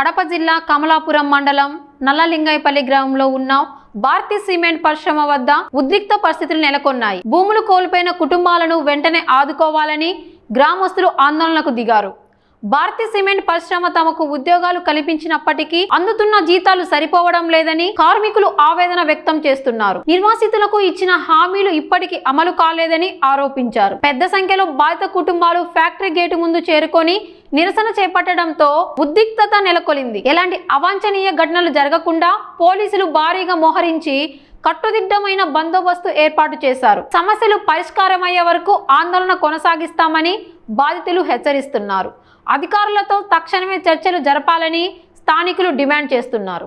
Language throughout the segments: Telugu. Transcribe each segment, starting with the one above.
కడప జిల్లా కమలాపురం మండలం నల్లలింగైపల్లి గ్రామంలో ఉన్న భారతీ సిమెంట్ పరిశ్రమ వద్ద ఉద్రిక్త పరిస్థితులు నెలకొన్నాయి. భూములు కోల్పోయిన కుటుంబాలను వెంటనే ఆదుకోవాలని గ్రామస్తులు ఆందోళనకు దిగారు. భారతీయ సిమెంట్ పరిశ్రమ తమకు ఉద్యోగాలు కల్పించినప్పటికీ అందుతున్న జీతాలు సరిపోవడం లేదని కార్మికులు ఆవేదన వ్యక్తం చేస్తున్నారు. నిర్వాసితులకు ఇచ్చిన హామీలు ఇప్పటికీ అమలు కాలేదని ఆరోపించారు. పెద్ద సంఖ్యలో బాధిత కుటుంబాలు ఫ్యాక్టరీ గేటు ముందు చేరుకొని నిరసన చేపట్టడంతో ఉద్రిక్తత నెలకొలింది. ఎలాంటి అవాంఛనీయ ఘటనలు జరగకుండా పోలీసులు భారీగా మోహరించి కట్టుదిట్టమైన బందోబస్తు ఏర్పాటు చేశారు. సమస్యలు పరిష్కారమయ్యే వరకు ఆందోళన కొనసాగిస్తామని బాధితులు హెచ్చరిస్తున్నారు. అధికారులతో తక్షణమే చర్చలు జరపాలని స్థానికులు డిమాండ్ చేస్తున్నారు.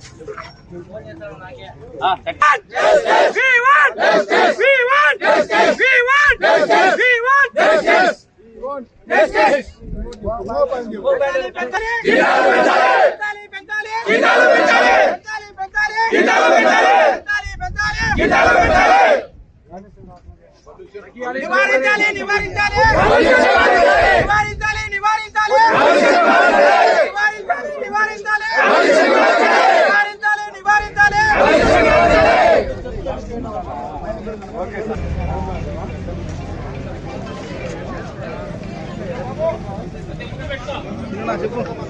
Get out of it, Dale! Get out of it, Dale! Get out of it, Dale! Get out of it, Dale! Get out of it, Dale! Get out of it, Dale! Get out of it, Dale! Get out of it, Dale! Get out of it, Dale! Get out of it, Dale! Get out 那就不。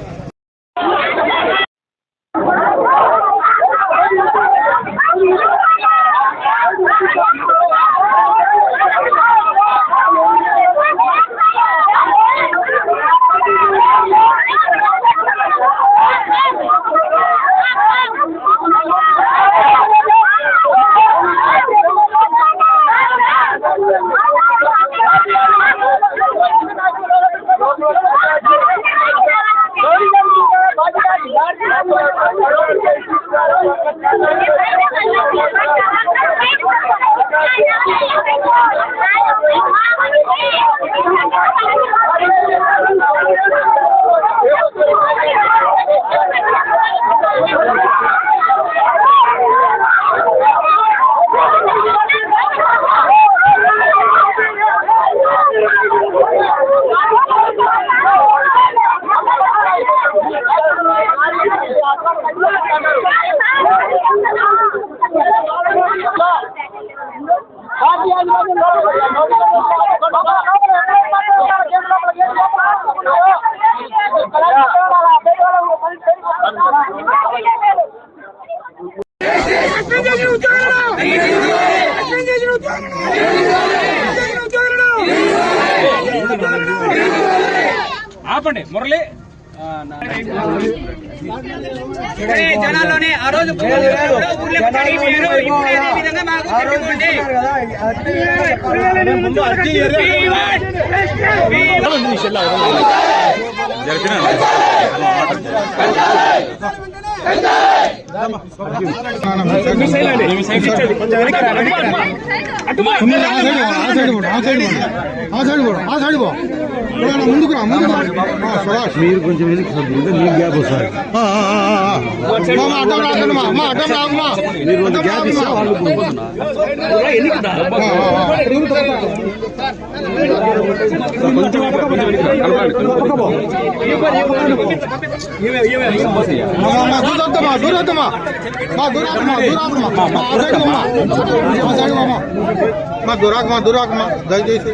చెప్పండి మురళి జనాల్లోనే ఆ రోజు జరిపిన ఆ సైడ్ పో ఆ సైడ్ పో ఆ సైడ్ పో ముందుకు రా ముందుకు రా ఆ, సుభాష్ మీరు కొంచెం వెనక్కి సర్దుకుంటే మీకు గ్యాప్ వస్తుంది ఆ, ఆ, ఆ, ఆ. మా, మా, అడ్డం రాకండి మా మా అడ్డం రాకు మా మీరు కొంత గ్యాప్ ఇస్తే వాళ్ళు ఆ, ఆ, ఆ. మా, మా, దూరొద్దమ్మా దూరొద్దమ్మా మా దూరాకమా దూరాకమా మా ఆ సైడ్ అమ్మా ఆ సైడ్ అమ్మా మా దూరాకమా దూరాకమా దయచేసి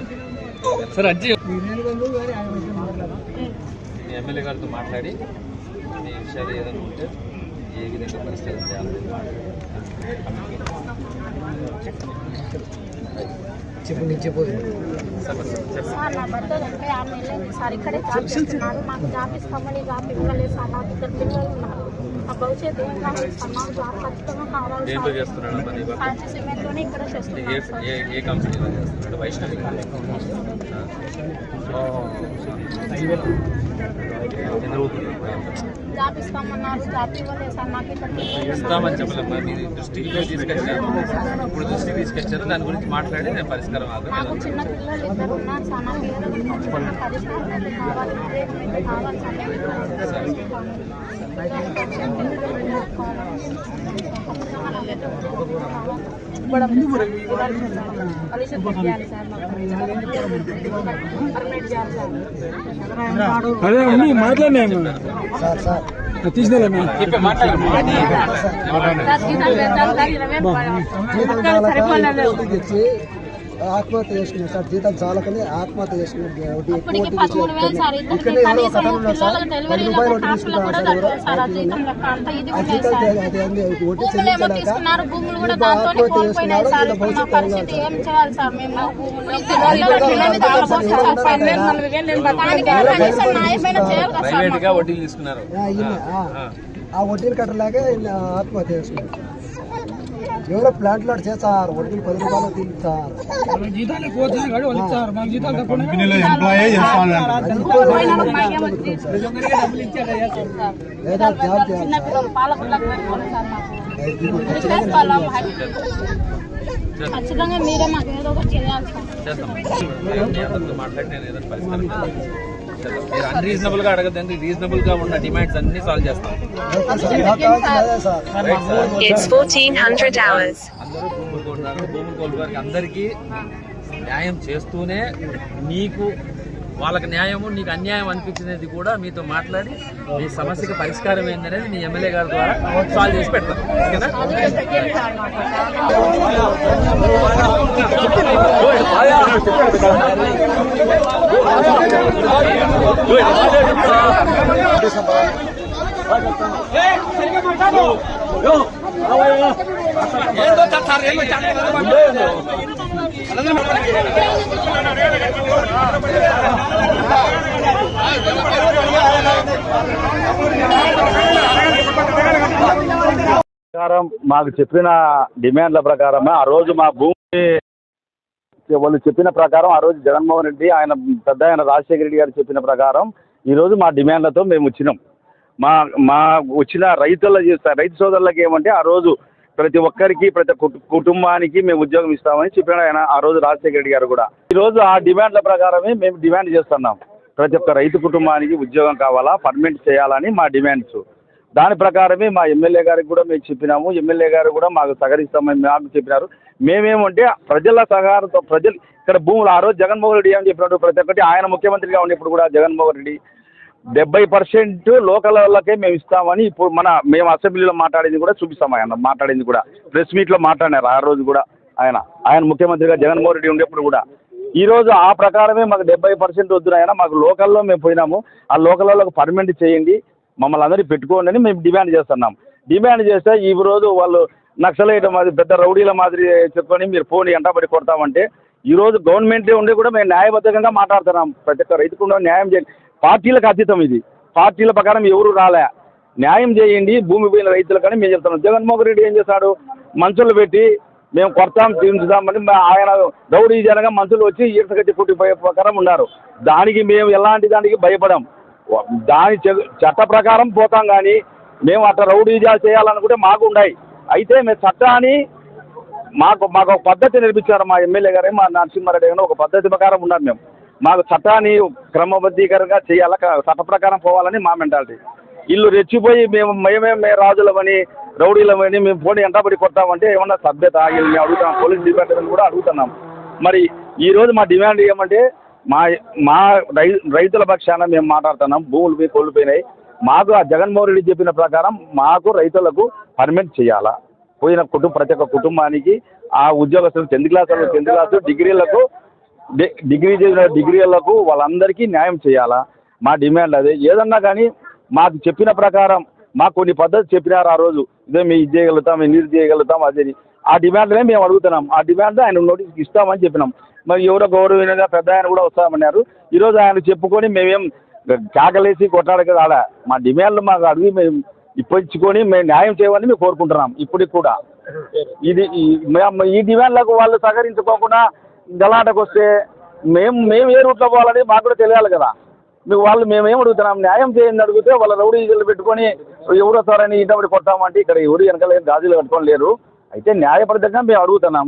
సార్ అర్జీ మీ ఎమ్మెల్యే గారితో మాట్లాడి మీ విషయాలు ఏదైనా ఉంటే ఏ విధంగా పరిష్కారం చేయాలని మాట్లాడి సార్ నా భర్త చనిపోయి ఆరు నెలలైంది సార్ ఇక్కడే జాబ్ చేస్తున్నాడు మాకు జాబ్ ఇస్తామని జాబ్ ఇవ్వలేదు సార్ నాకు ఇద్దరు పిల్లలు ఉన్నారు మా దేంట్లో చేస్తున్నాడు మరి ఇక్కడ ఏ ఏ కంపెనీలో చేస్తున్నాడు వైష్ణవి ఇస్తామని చెప్పలేమ్మా మీరు దృష్టికి తీసుకొచ్చారు ఇప్పుడు దృష్టికి తీసుకొచ్చారు దాని గురించి మాట్లాడి నేను పరిష్కారం నాకు అదే అన్ని మాట్లాడినా తీసినా ఆత్మహత్య చేసుకున్నాడు సార్. జీతం చాలకని ఆత్మహత్య చేసుకున్నాడు ఇక్కడే ఎవరో కనీసం కథలు ఉన్నారు సార్. పది డెలివరీ రూపాయలు తీసుకుంటారు సార్ ఆ జీతం చెల్లించలేక ఆత్మహత్య చేసుకున్నాడు వీళ్ళ భవిష్యత్తు ఆ, ఈయన, ఆ, ఆ వడ్డీలు కట్టలేక ఆత్మహత్య చేసుకున్నాడు. ఎవరో ప్లాంట్లో చేస్తారు వడ్డీలు పది రూపాయలు తింటారు. లేదా జాబ్ చేయాలి. ఖచ్చితంగా మీరే మాకు ఏదో ఒకటి మీరు అన్రీజనబుల్గా అడగద్దండి. రీజనబుల్గా ఉన్న డిమాండ్స్ అన్ని సాల్వ్ చేస్తాం. నాకు కావాల్సింది అదే sir right sir It's 1400 hours. అందరూ భూములు కొన్నారు. భూములు కోల్పోయారు అందరికీ న్యాయం చేస్తూనే నీకు వాళ్ళకి న్యాయము నీకు అన్యాయం అనిపించినది కూడా మీతో మాట్లాడి మీ సమస్యకి పరిష్కారం ఏందనేది మీ ఎమ్మెల్యే గారి ద్వారా సాల్వ్ చేసి పెడతాం. ఓకేనా? ప్రకారం మాకు చెప్పిన డిమాండ్ల ప్రకారమే ఆ రోజు మా భూమి వాళ్ళు చెప్పిన ప్రకారం ఆ రోజు జగన్మోహన్ రెడ్డి ఆయన పెద్ద ఆయన రాజశేఖర రెడ్డి గారు చెప్పిన ప్రకారం ఈరోజు మా డిమాండ్లతో మేము వచ్చినాం. మా మా వచ్చిన రైతుల రైతు సోదరులకు ఏమంటే ఆ రోజు ప్రతి ఒక్కరికి ప్రతి కుటు- కుటుంబానికి మేము ఉద్యోగం ఇస్తామని చెప్పాడు ఆయన ఆ రోజు రాజశేఖర రెడ్డి గారు కూడా. ఈ రోజు ఆ డిమాండ్ల ప్రకారమే మేము డిమాండ్ చేస్తున్నాం. ప్రతి ఒక్క రైతు కుటుంబానికి ఉద్యోగం కావాలా పర్మనెంట్ చేయాలని మా డిమాండ్స్. దాని ప్రకారమే మా ఎమ్మెల్యే గారికి కూడా మేము చెప్పినాము. ఎమ్మెల్యే గారు కూడా మాకు సహకరిస్తామని మాకు చెప్పినారు. మేమేమంటే ప్రజల సహకారంతో ప్రజలు ఇక్కడ భూములు ఆ రోజు జగన్మోహన్ రెడ్డి ఏం చెప్పినట్టు ప్రతి ఒక్కటి ఆయన ముఖ్యమంత్రిగా ఉన్నప్పుడు కూడా జగన్మోహన్ రెడ్డి డెబ్బై పర్సెంట్ లోకల్ వాళ్ళకే మేము ఇస్తామని ఇప్పుడు మన మేము అసెంబ్లీలో మాట్లాడింది కూడా చూపిస్తాం ఆయన మాట్లాడింది కూడా. ప్రెస్ మీట్లో మాట్లాడినారు ఆ రోజు కూడా ఆయన. ఆయన ముఖ్యమంత్రిగా జగన్మోహన్ రెడ్డి ఉండేప్పుడు కూడా. ఈ రోజు ఆ ప్రకారమే మాకు డెబ్బై పర్సెంట్ వద్దు ఆయన మాకు లోకల్లో మేము పోయినాము. ఆ లోకల్ వాళ్ళకు పర్మనెంట్ చేయండి మమ్మల్ని అందరినీ పెట్టుకోండి అని మేము డిమాండ్ చేస్తున్నాం. డిమాండ్ చేస్తే ఈ రోజు వాళ్ళు నక్సలైట్ మాది పెద్ద రౌడీల మాదిరి చెప్పుకొని మీరు ఫోన్ ఎంటబడి కొడతామంటే ఈరోజు గవర్నమెంట్ ఉండి కూడా మేము న్యాయబద్ధంగా మాట్లాడుతున్నాం. ప్రతి ఒక్క రైతుకు ఉన్న న్యాయం చేయండి. పార్టీలకు అతీతం ఇది. పార్టీల ప్రకారం ఎవరు రాలే. న్యాయం చేయండి భూమి పోయిన రైతులకని మేము చెప్తున్నాం. జగన్మోహన్ రెడ్డి ఏం చేశాడు? మంచులు పెట్టి మేము కొడతాం తీర్చుదామని మా- ఆయన గౌరీ జనగా మంచులు వచ్చి ఈడ్చగట్టి పుట్టి పోయే ప్రకారం ఉన్నారు. దానికి మేము ఎలాంటి దానికి భయపడం. దాని చె- చట్ట ప్రకారం పోతాం కానీ మేము అట్లా రౌడీ చేయాలనుకుంటే మాకు ఉన్నాయి అయితే మేము చట్టాన్ని మాకు మాకు ఒక పద్ధతి నేర్పించారు మా ఎమ్మెల్యే గారే మా నరసింహారెడ్డి గారు. ఒక పద్ధతి ప్రకారం ఉన్నారు మేము. మాకు చట్టాన్ని క్రమబద్ధీకరంగా చేయాల చట్ట ప్రకారం పోవాలని మా మెంటాలిటీ. ఇల్లు రెచ్చిపోయి మేము మేమే మే రాజులమని రౌడీలమని మేము పోనీ ఎంటబడి కొట్టామంటే ఏమన్నా సభ్యత వీళ్ళు మేము అడుగుతాం పోలీస్ డిపార్ట్మెంట్ కూడా అడుగుతున్నాం. మరి ఈరోజు మా డిమాండ్ ఏమంటే మా మా రై రైతుల పక్షాన మేము మాట్లాడుతున్నాం భూములు పోయి కోల్పోయినాయి మాకు ఆ జగన్మోహన్ రెడ్డి చెప్పిన ప్రకారం మాకు రైతులకు పర్మిట్ చేయాలా. పోయిన కుటుంబ ప్రతి ఒక్క కుటుంబానికి ఆ ఉద్యోగస్తులు టెన్త్ క్లాస్ టెన్త్ క్లాస్ డిగ్రీలకు డి- డిగ్రీ చేసిన డిగ్రీలకు వాళ్ళందరికీ న్యాయం చేయాలా? మా డిమాండ్ అదే. ఏదన్నా కానీ మాకు చెప్పిన ప్రకారం మాకు కొన్ని పద్ధతి చెప్పినారు ఆ రోజు. ఇదే మేము ఇది చేయగలుగుతాం మేము ఇది చేయగలుగుతాం అదే. ఆ డిమాండ్నే మేము అడుగుతున్నాం. ఆ డిమాండ్ ఆయన నోటీస్కి ఇస్తామని చెప్పినాం. మరి ఎవరో గౌరవీయంగా పెద్ద ఆయన కూడా వస్తామన్నారు. ఈరోజు ఆయన చెప్పుకొని మేమేం కాకలేసి కొట్లాడక రాలే. మా డిమాండ్లు మాకు అడిగి మేము ఇప్పించుకొని మేము న్యాయం చేయమని మేము కోరుకుంటున్నాం. ఇప్పటికి కూడా. ఇది మేము ఈ డిమాండ్లకు వాళ్ళు సహకరించుకోకుండా గలాటకు వస్తే మేము మేము ఏ రూట్లో పోవాలని మాకు కూడా తెలియాలి కదా. మీకు వాళ్ళు మేము ఏం అడుగుతున్నాం? న్యాయం చేయండి అడిగితే వాళ్ళ రౌడీ ఈజీలు పెట్టుకొని ఎవరు వస్తారని ఇంటబడి కొట్టామంటే ఇక్కడ ఎవరు వెనకాల ఏం గాజులు కట్టుకొని లేరు. అయితే న్యాయపరితంగా మేము అడుగుతున్నాం.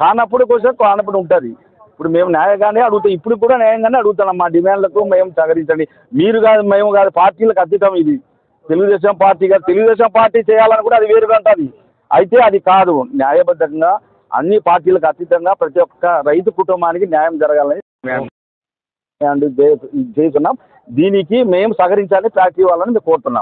కానప్పుడు కోసం కానప్పుడు ఉంటుంది. ఇప్పుడు మేము న్యాయంగానే అడుగుతాం. ఇప్పుడు కూడా న్యాయంగానే అడుగుతున్నాం. మా డిమాండ్లకు మేము సహకరించండి. మీరు కాదు మేము కాదు పార్టీలకు అతీతం ఇది. తెలుగుదేశం పార్టీ కాదు తెలుగుదేశం పార్టీ చేయాలని కూడా అది వేరుగా ఉంటుంది. అయితే అది కాదు. న్యాయబద్ధంగా అన్ని పార్టీలకు అతీతంగా ప్రతి ఒక్క రైతు కుటుంబానికి న్యాయం జరగాలని మేము చేస్తున్నాం దీనికి మేము సహకరించాలని ఫ్యాక్టరీ వాళ్ళని మేము కోరుతున్నాం.